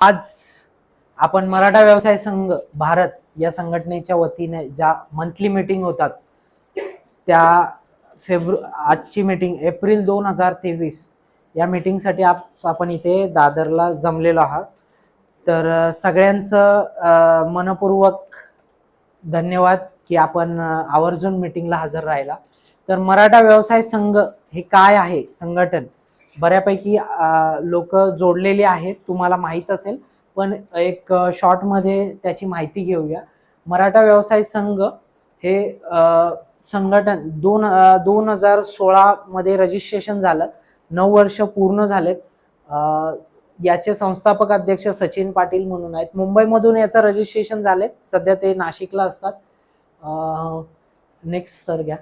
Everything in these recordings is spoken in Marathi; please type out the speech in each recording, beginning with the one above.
आज आपण मराठा व्यवसाय संघ भारत या संघटनेच्या वतीने ज्या मंथली मीटिंग होतात त्या फेब्रु आजची मीटिंग एप्रिल दोन हजार तेवीस या मीटिंगसाठी आप आपण इथे दादरला जमलेलो आहात. तर सगळ्यांचं मनपूर्वक धन्यवाद की आपण आवर्जून मीटिंगला हजर राहिला. तर मराठा व्यवसाय संघ हे काय आहे? संघटन बऱ्यापैकी लोक जोडलेली आहेत तुम्हाला माहीत असेल. पण एक शॉर्टमध्ये त्याची माहिती घेऊया. मराठा व्यवसाय संघ हे संघटन दोन दोन हजार सोळामध्ये रजिस्ट्रेशन झालं. नऊ वर्ष पूर्ण झालेत. याचे संस्थापक अध्यक्ष सचिन पाटील म्हणून आहेत. मुंबईमधून याचं रजिस्ट्रेशन झालेत. सध्या ते नाशिकला असतात. नेक्स्ट सर घ्या.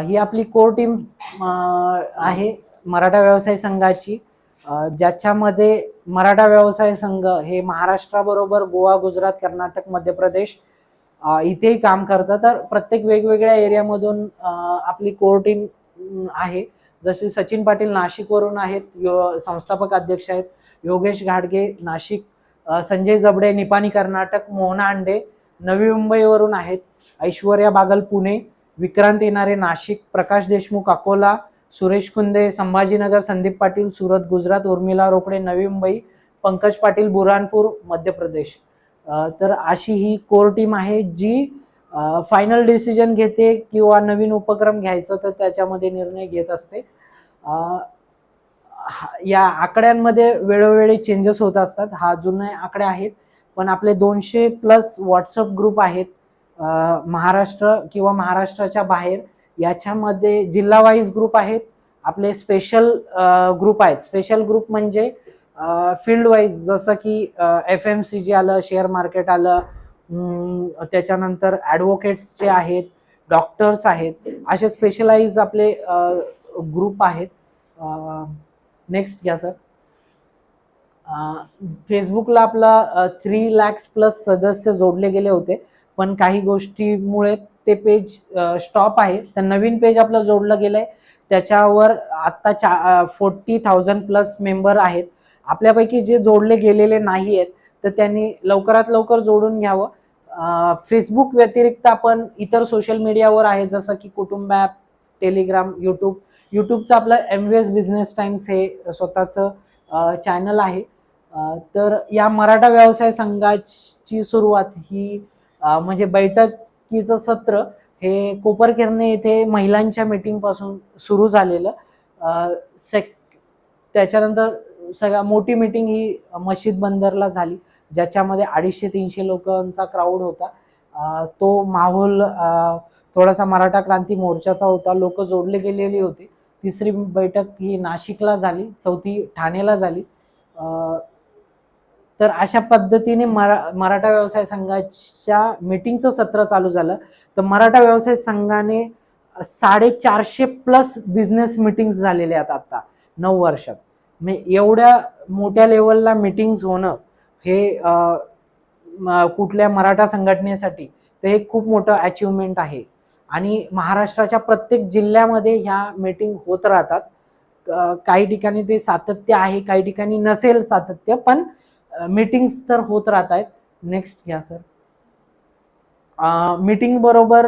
ही आपली कोर टीम आहे. मराठा व्यवसाय संघाची ज्याच्यामध्ये मराठा व्यवसाय संघ हे महाराष्ट्राबरोबर गोवा गुजरात कर्नाटक मध्य प्रदेश इथेही काम करतं तर प्रत्येक वेगवेगळ्या एरियामधून आपली कोर टीम आहे. जसे सचिन पाटील नाशिकवरून आहेत यो संस्थापक अध्यक्ष आहेत योगेश घाडगे नाशिक संजय जबडे निपाणी कर्नाटक मोहना अंडे नवी मुंबईवरून आहेत ऐश्वर्या बागल पुणे विक्रांत येणारे नाशिक प्रकाश देशमुख अकोला सुरेश कुंदे संभाजीनगर संदीप पाटील सुरत गुजरात उर्मिला रोकडे नवी मुंबई पंकज पाटील बुरानपूर मध्य प्रदेश. तर अशी ही कोर टीम आहे जी फायनल डिसिजन घेते किंवा नवीन उपक्रम घ्यायचं तर त्याच्यामध्ये निर्णय घेत असते. हा- या आकड्यांमध्ये वेळोवेळी चेंजेस होत असतात. हा जुने आकडे आहेत. पण आपले दोनशे प्लस व्हॉट्सअप ग्रुप आहेत. महाराष्ट्र किंवा महाराष्ट्राच्या बाहेर. याच्यामध्ये जिल्हा वाईज ग्रुप आहेत. आपले स्पेशल ग्रुप आहेत. स्पेशल ग्रुप म्हणजे फील्ड वाईज जसं की एफ एम सी जी आलं शेअर मार्केट आलं त्याच्यानंतर ॲडव्होकेट्सचे आहेत डॉक्टर्स आहेत असे स्पेशलाइज आपले ग्रुप आहेत. नेक्स्ट घ्या सर फेसबुकला आपला थ्री लॅक्स प्लस सदस्य जोडले गेले होते. पण काही गोष्टीमुळे ते पेज स्टॉप आहे. तर नवीन पेज आपलं जोडलं गेलं आहे त्याच्यावर आत्ता चा फोर्टी थाउजंड प्लस मेंबर आहेत. आपल्यापैकी जे जोडले गेलेले नाही आहेत तर त्यांनी लवकरात लवकर जोडून घ्यावं. फेसबुक व्यतिरिक्त आपण इतर सोशल मीडियावर आहे जसं की कुटुंब ॲप टेलिग्राम यूट्यूब यूट्यूबचं आपलं M V S Business Times हे स्वतःचं चॅनल आहे. तर या मराठा व्यवसाय संघाची सुरुवात ही म्हणजे बैठकीचं सत्र हे कोपरकिरणे येथे महिलांच्या मीटिंगपासून सुरू झालेलं. सेक त्याच्यानंतर सगळ्या मोठी मीटिंग ही मशीद बंदरला झाली ज्याच्यामध्ये अडीचशे तीनशे लोकांचा क्राऊड होता. तो माहोल थोडासा मराठा क्रांती मोर्चाचा होता. लोक जोडले गेलेली होती. तिसरी बैठक ही नाशिकला झाली चौथी ठाणेला झाली. तर अशा पद्धतीने मरा मराठा व्यवसाय संघाच्या मीटिंगचं सत्र चालू झालं. तर मराठा व्यवसाय संघाने साडेचारशे प्लस बिझनेस मिटिंग्स झालेले आहेत आत्ता नऊ वर्षात. मी एवढ्या मोठ्या लेवलला मिटिंग्स होणं हे कुठल्या मराठा संघटनेसाठी तर हे खूप मोठं अचिव्हमेंट आहे. आणि महाराष्ट्राच्या प्रत्येक जिल्ह्यामध्ये ह्या मीटिंग होत राहतात. काही ठिकाणी ते सातत्य आहे काही ठिकाणी नसेल सातत्य पण मीटिंग्स तर होत राहत आहेत. नेक्स्ट घ्या सर मीटिंग बरोबर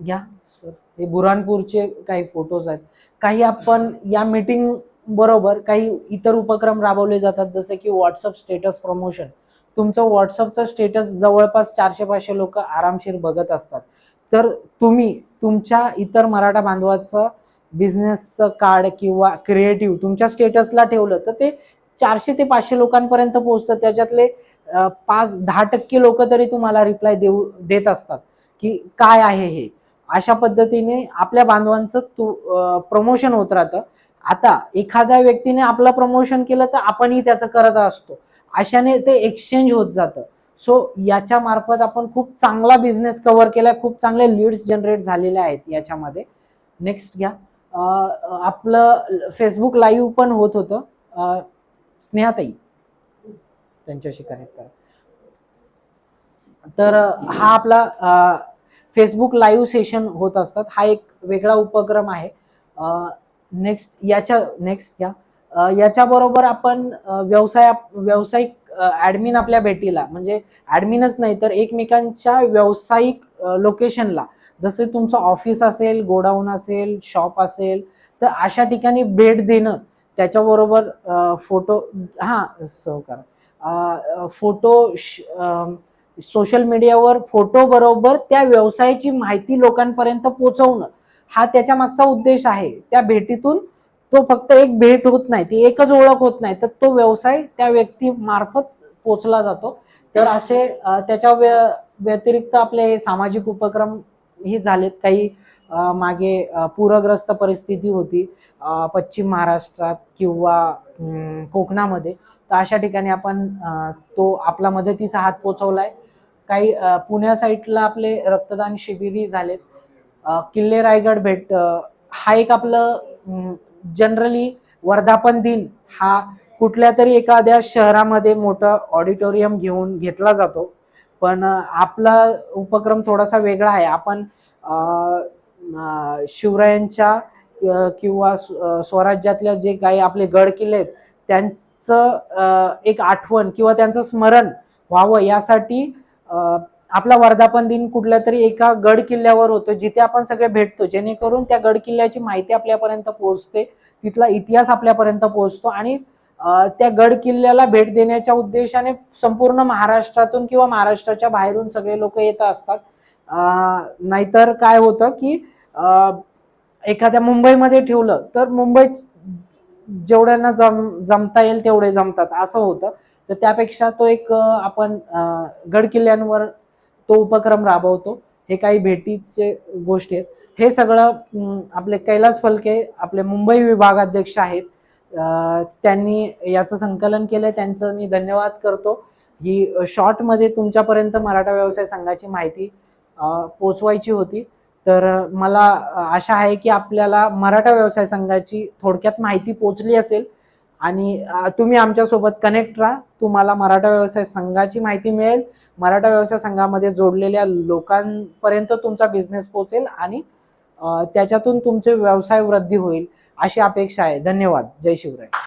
घ्या सर हे बुरानपूरचे काही फोटोज आहेत. काही आपण या मीटिंग बरोबर काही इतर उपक्रम राबवले जातात जसे की व्हॉट्सअप स्टेटस प्रमोशन तुमचं व्हॉट्सअपचं स्टेटस जवळपास चारशे पाचशे लोक आरामशीर बघत असतात. तर तुम्ही तुमच्या इतर मराठा बांधवाचं बिझनेसचं कार्ड किंवा क्रिएटिव्ह तुमच्या स्टेटसला ठेवलं तर ते चारशे ते पाचशे लोकांपर्यंत पोहोचतं. त्याच्यातले पाच दहा टक्के लोक तरी तुम्हाला रिप्लाय देऊ देत असतात की काय आहे हे. अशा पद्धतीने आपल्या बांधवांचं तू प्रमोशन होत राहतं. आता एखाद्या व्यक्तीने आपलं प्रमोशन केलं तर आपणही त्याचं करत असतो. अशाने ते एक्सचेंज होत जातं. सो याच्या मार्फत आपण खूप चांगला बिझनेस कव्हर केला खूप चांगले लीड्स जनरेट झालेले आहेत याच्यामध्ये. नेक्स्ट घ्या. आपलं फेसबुक लाईव्ह पण होत होतं. स्नेहाताई त्यांच्याशी कनेक्ट करा. तर हा आपला फेसबुक लाईव्ह सेशन होत असतात. हा एक वेगळा उपक्रम आहे. नेक्स्ट याच्या नेक्स्ट या. याच्याबरोबर आपण व्यवसाय व्यावसायिक ॲडमिन आपल्या भेटीला म्हणजे ॲडमिनच नाही तर एकमेकांच्या व्यावसायिक लोकेशनला जसे तुमचं ऑफिस असेल गोडाऊन असेल शॉप असेल तर अशा ठिकाणी भेट देणं त्याच्याबरोबर फोटो हां सहकार फोटो सोशल मीडियावर फोटो बरोबर त्या व्यवसायाची माहिती लोकांपर्यंत पोहोचवणं हा त्याच्या मागचा उद्देश आहे. त्या भेटीतून तो फक्त एक भेट होत नाही ती एकच ओळख होत नाही तर तो व्यवसाय त्या व्यक्ती मार्फत पोचला जातो. तर असे त्याच्या व्य- व्यतिरिक्त आपले हे सामाजिक उपक्रम हे झालेत. काही मागे पूरग्रस्त परिस्थिती होती पश्चिम महाराष्ट्रात किंवा कोकणामध्ये. तर अशा ठिकाणी आपण तो आपला मदतीचा हात पोचवलाय. काही पुण्या साईडला आपले रक्तदान शिबिरी झालेत. किल्ले रायगड भेट हा एक आपलं जनरली वर्धापन दिन हा कुठल्या तरी एखाद्या शहरामध्ये मोठं ऑडिटोरियम घेऊन घेतला जातो. पण आपला उपक्रम थोडासा वेगळा आहे. आपण शिवरायांच्या किंवा स्व- स्वराज्यातल्या जे काही आपले गड किल्ले आहेत त्यांचं एक आठवण किंवा त्यांचं स्मरण व्हावं यासाठी आपला वर्धापन दिन कुठल्या तरी एका गड किल्ल्यावर होतो जिथे आपण सगळे भेटतो जेणेकरून त्या गड किल्ल्याची माहिती आपल्यापर्यंत पोहोचते तिथला इतिहास आपल्यापर्यंत पोहोचतो आणि त्या गड किल्ल्याला भेट देण्याच्या उद्देशाने संपूर्ण महाराष्ट्रातून किंवा महाराष्ट्राच्या बाहेरून सगळे लोक येत असतात. नाहीतर काय होतं की एखाद्या मुंबईमध्ये ठेवलं तर मुंबईत जेवढ्यांना जम जमता येईल तेवढे जमतात असं होतं. तर त्यापेक्षा तो एक आपण गडकिल्ल्यांवर गड किल्ल्यांवर तो उपक्रम राबवतो. हे काही भेटीचे गोष्टी आहेत. हे सगळं आपले कैलास फलके आपले मुंबई विभागाध्यक्ष आहेत. त्यांनी याचं संकलन केलं त्यांचं मी धन्यवाद करतो. ही शॉर्टमध्ये तुमच्यापर्यंत मराठा व्यवसाय संघाची माहिती पोचवायची होती. तर मला आशा आहे की आपल्याला मराठा व्यवसाय संघाची थोडक्यात माहिती पोचली असेल. आणि तुम्ही आमच्यासोबत कनेक्ट राहा. तुम्हाला मराठा व्यवसाय संघाची माहिती मिळेल. मराठा व्यवसाय संघामध्ये जोडलेल्या लोकांपर्यंत तुमचा बिझनेस पोचेल आणि त्याच्यातून तुमचे व्यवसाय वृद्धी होईल अशी अपेक्षा आहे. धन्यवाद. जय शिवराय.